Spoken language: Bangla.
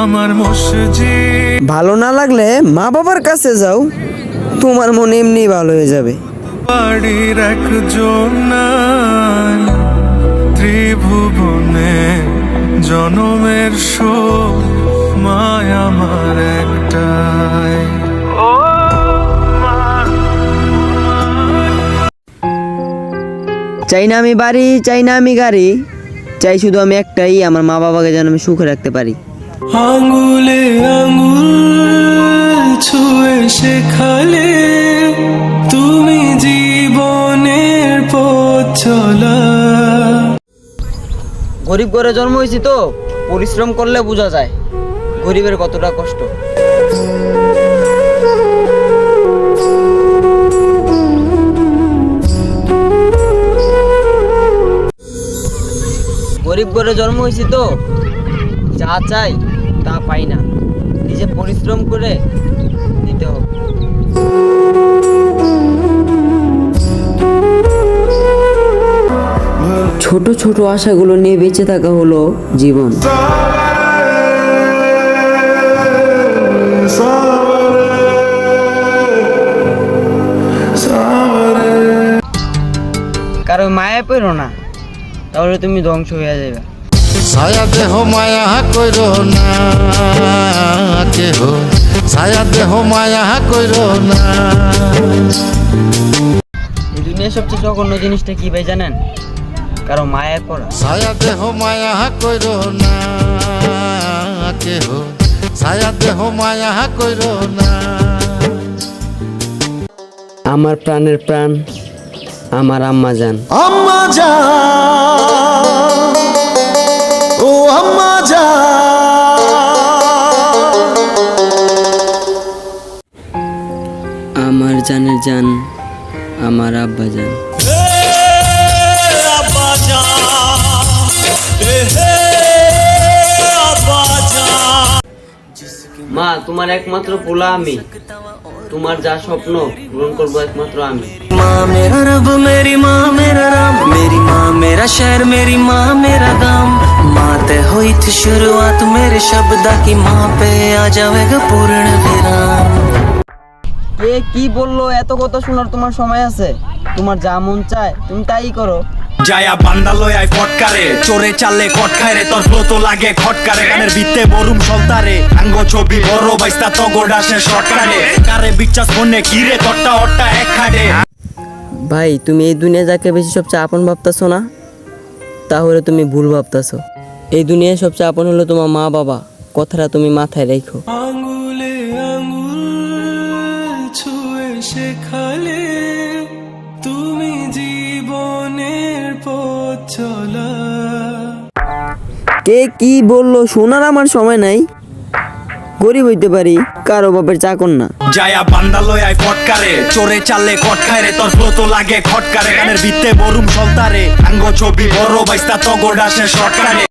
আমার মসজিদ। ভালো না লাগলে মা বাবার কাছে যাও তোমার মন এমনি ভালো হয়ে যাবে। বাড়ির একজন ত্রিভুবনে জনমের শোক মায় আমার একটাই। চাই না আমি বাড়ি চাই না আমি গাড়ি চাই শুধু আমি একটাই আমার মা বাবাকে যেন আমি সুখে রাখতে পারি। আঙুলে আঙুল ছুঁয়ে শেখালে তুমি জীবনের পথ চলা। গরিব ঘরে জন্ম হয়েছি তো, পরিশ্রম করলে বোঝা যায়। গরিবের কতটা কষ্ট। গরিব ঘরে জন্ম হয়েছি তো, যা চাই তা পাই না। নিজে পরিশ্রম করে দিতে হবে। ছোট ছোট আশাগুলো নিয়ে বেঁচে থাকা হলো জীবন। কারও মায়া পেরো না তাহলে তুমি ধ্বংস হয়ে যাবে। ছায়া দেহ মায়া কইর না কেহ? ছায়া দেহ মায়া কইর না। এই দুনিয়ার সবচেয়ে জঘন্য জিনিসটা কি ভাই জানেন? কারও মায়া পড়া ছায়া দেহ মায়া কইর না কেহ? ছায়া দেহ মায়া কইর না। আমার প্রাণের প্রাণ আমার আম্মা জান আম্মা যা আমার জানের জান আমার আব্বা জান। মা তোমার একমাত্র পোলা আমি। তোমার যা স্বপ্ন পূরণ করব একমাত্র আমি। মা মেরা রব মেরি মা মেরা রাম। মেরি মা মেরা শহর মেরি মা মেরা গাম। মা তে হইত শুরুয়াত মেরে শব্দা কি মা পে আ যাওয়েগা পূর্ণ বিরাম। কে কি বলল? এত কথা শোনার তোমার সময় আছে? তোমার যা মন চায় তুমি তাই করো। জায়া বান্দা লয়াই ফটকারে। চোরে চাললে খটকায় রে তোর ফ্লো তো লাগে খটকারে। গানের ভিত্তে বরুম সলতারে আঙ্গ ছবি বড় বাইস্তা আসে শটকারে। কারে বিচাস মনে কিরে তট্টা অট্টা এক খাডে ভাই তুমি এই দুনিয়া যাকে বেশি সবচেয়ে আপন ভাবতাছো না? তাহলে তুমি ভুল ভাবতাছো। এই দুনিয়ায় সবচেয়ে আপন হলো তোমার মা বাবা কথাটা তুমি মাথায় রেখো। আঙুল ছুঁয়ে শেখালে তুমি জীবনের পথ চলা। কে কি বলল শোনার আমার সময় নাই। গরিব হইতে পারি কারও বাপের চাকর না। জায়া বান্দা লয়াই ফটকারে চোরে চাললে খটকায় রে তোর ফ্লো তো লাগে খটকারে। গানের ভিত্তে বরুম সলতারে আঙ্গ ছবি বড় বাইস্তা তগড আসে শটকারে